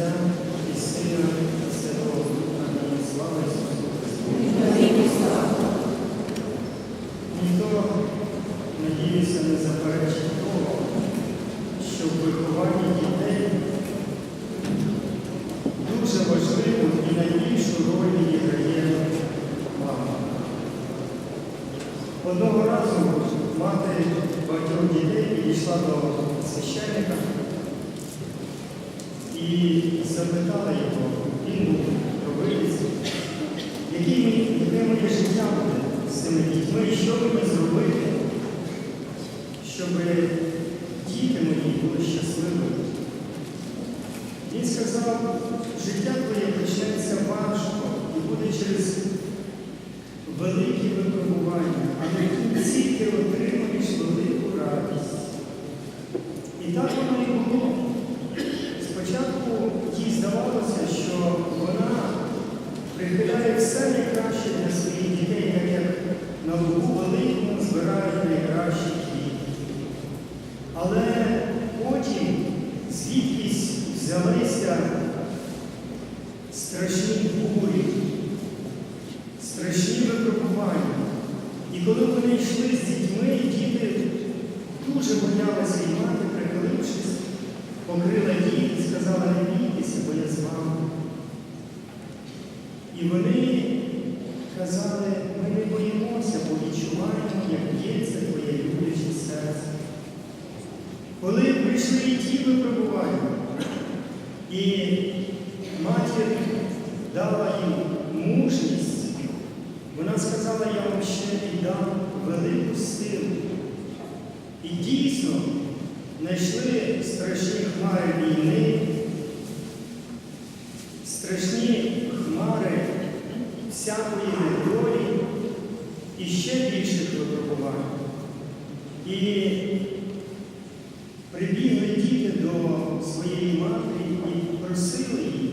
Yeah. І запитала його, він був провидець, яке моє життя буде з цими дітьми, і що мені зробити, щоб діти мої були щасливими. Він сказав, життя твоє почнеться важко і буде через великі випробування, а на кінці ти отримаєш велику радість. І так воно і було. Спочатку їй здавалося, що вона прихиляє все найкраще для своїх дітей, так як на лугу великому збирають найкращі квіти. Але потім звідкись взялися страшні бурі, страшні випробування. І коли вони йшли з дітьми, діти дуже боялися і мати, прихилившись, покрила їх і сказала, не бійтеся, бо я з вами. І вони казали, ми не боїмося, бо відчуваємо, як б'ється твоє любляче серце. Коли прийшли і ті випробування, і матір дала їм мужність, вона сказала, я вам ще і дам велику силу. І дійсно знайшли страшні хмари війни, страшні хмари всякої недолі і ще більших випробувань. І прибігли діти до своєї матері і просили її,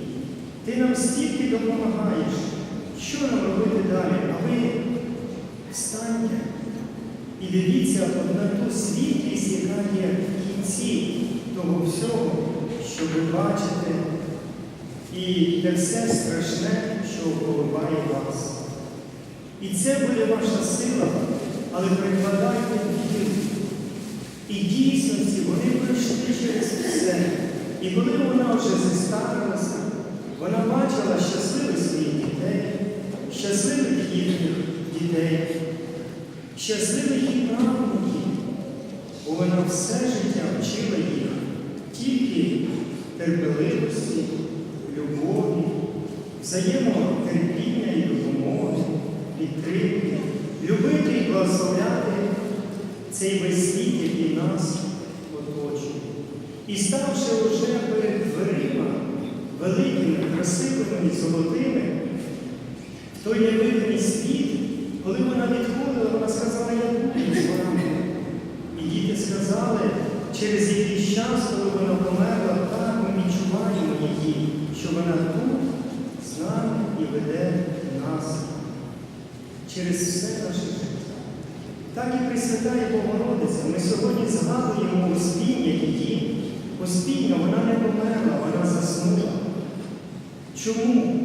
ти нам стільки допомагаєш, що нам робити далі? А ви встаньте і дивіться на ту світлість, яка є в кінці того всього, що ви бачите, і те все страшне, що впливає вас. І це буде ваша сила, але прикладайте віру. І дійсності вони пройшли через все. І коли вона вже зістарилася, вона бачила щасливих своїх дітей, щасливих їхніх дітей, щасливих і правнуків, бо вона все життя вчила їх тільки терпеливості, взаємотерпіння і допомоги, підтримки, любити і благословляти цей весь світ, який нас оточує. І ставши вже перед дверима великими, красивими і золотими, в той невидимий світ, коли вона відходила, вона сказала, я буду з вами. І діти сказали, через якийсь час, коли вона померла, так ми відчуваємо її, що вона тут і веде нас через все наше життя. Так і Пресвятає Богородиця. Ми сьогодні згадуємо Успіння її. Успіння, вона не померла, вона заснула. Чому?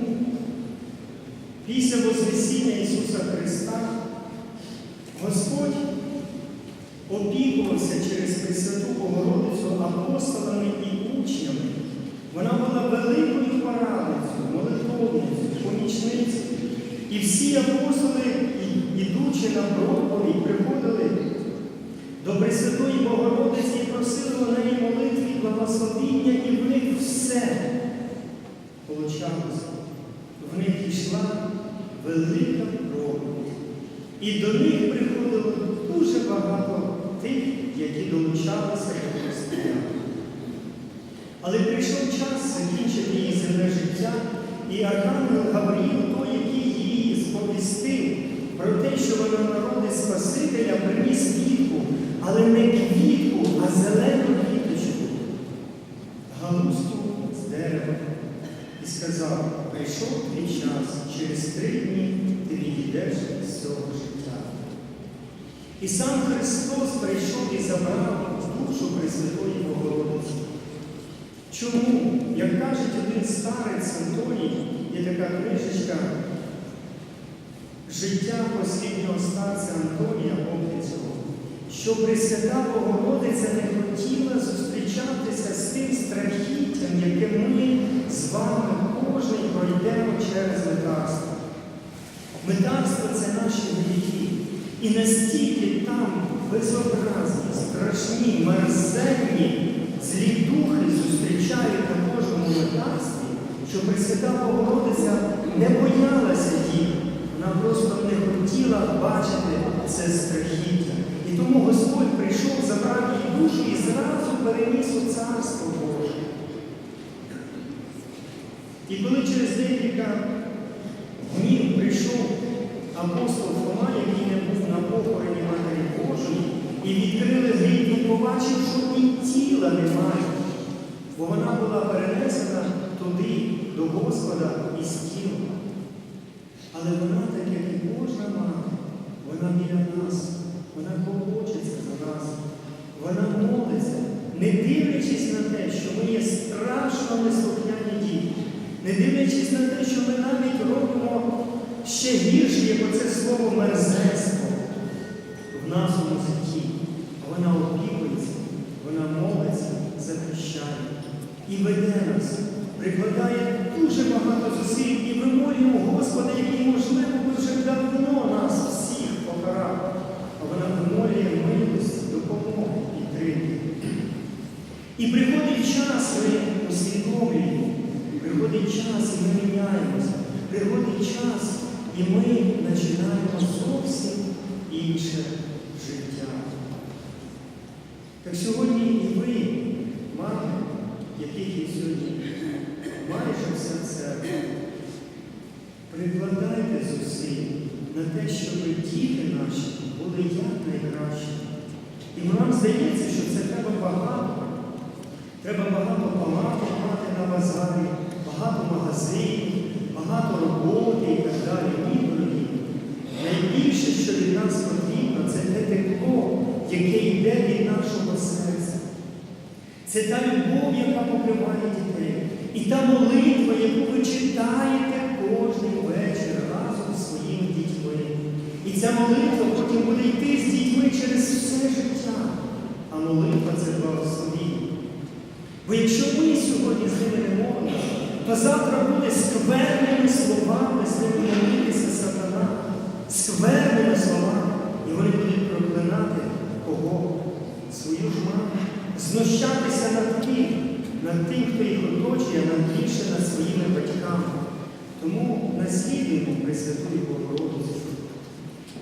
Після Вознесіння Ісуса Христа Господь опікувався через Пресвяту Богородицю апостолами і учнями. Вона була великою порадницею, молитовницею, помічницею. І всі апостоли, і- ідучи на проповідь, приходили до Пресвятої Богородиці і просили у неї молитви і благословіння, і в них все получалося. В них йшла велика проповідь. І до них приходило дуже багато тих, які долучалися до християн. Але прийшов час закінчити її земне життя, і Архангел Гавриїл, той, який її сповістив про те, що вона народить Спасителя, приніс квітку, але не квітку, а зелену квіточку, галузку з дерева. І сказав, прийшов твій час, через три дні ти відійдеш з цього життя. І сам Христос прийшов і забрав душу Пресвятої Богородиці. Чому? Як каже один старець Антоній, є така книжечка Життя посліднього старця Антонія Оптицького, що Пресвята Богородиця не хотіла зустрічатися з тим страхіттям, яке ми з вами кожен пройдемо через метарство. Метарство це наші гріхи. І настільки там безобразні, страшні, мерзенні, злі духи зустрічають на кожному метарстві, що Пресвята Богородиця не боялася їх. Вона просто не хотіла бачити це страхіття. І тому Господь прийшов, забрав її душу і зразу переніс у Царство Боже. І коли через декілька днів прийшов апостол Фома, який не був на похороні Матері Божої, і відкрили гріб, він побачив, що і тіла немає, бо вона була перенесена туди, до Господа із тілом. Але вона, так як і кожна мама, вона біля нас, вона клопочеться за нас, вона молиться, не дивлячись на те, що ми є страшно неслухняні діти, не дивлячись на те, що ми навіть робимо ще гірше, як оце слово мерзенство. В нашому житті. А вона опікується, вона молиться, захищає. І веде нас, прикладає дуже багато зусиль і вимолюємо Господа, який, можливо, би вже давно нас всіх покарав. А вона вимолює милості, допомоги, підтримки. І приходить час, ми усвідомлюємо, приходить час, і ми міняємося, приходить час, і ми починаємо зовсім інше життя. Так сьогодні і ви, мами, яких є сьогодні майже вся церква, прикладайте зусиль на те, щоб діти наші були як найкращі. І вам здається, що це треба багато. Треба багато палаток мати на базарі, багато магазинів, багато роботи і так далі. Ні, дорогі. Найбільше, що від нас потрібно, це те тепло, яке йде від нашого серця. Це та любов, яка покриває дітей. І та молитва, яку ви читаєте кожен вечір разом з своїми дітьми. І ця молитва потім буде йти з дітьми через все життя. А молитва це благословіння. Бо якщо ми сьогодні з ними не молимося, то завтра буде скверними словами з ними молитися сатана, скверними словами. І вони будуть проклинати кого? Свою ж маму, знущатися над тим, над тим, хто їх оточує, над більше над своїми батьками. Тому наслідуємо Пресвятую Богородицю.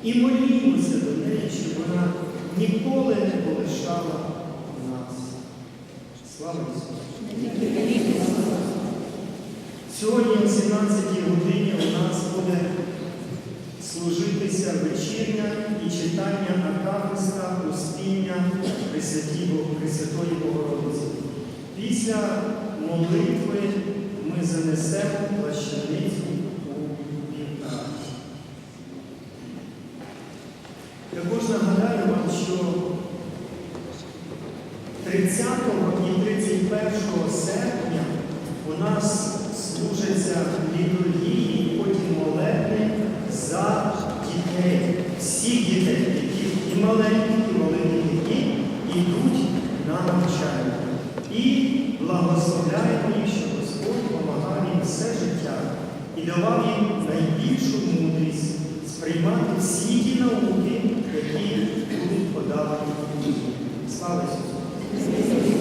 І молімося до неї, щоб вона ніколи не полишала нас. Слава Ісусу! Сьогодні о 17 годині у нас буде служитися вечірня і читання Акафиста Успіння Пресвятої Богородиці. Після молитви ми занесемо плащаницю у вівтар. Також нагадаю вам, що 30 і 31 серпня у нас служаться літургії і потім молебни за дітей, всіх дітей, які і маленькі, навчаємо і благословляємо їх, що Господь помагав їм все життя і давав їм найбільшу мудрість сприймати всі ті науки, які будуть подавані. Слава Ісусу!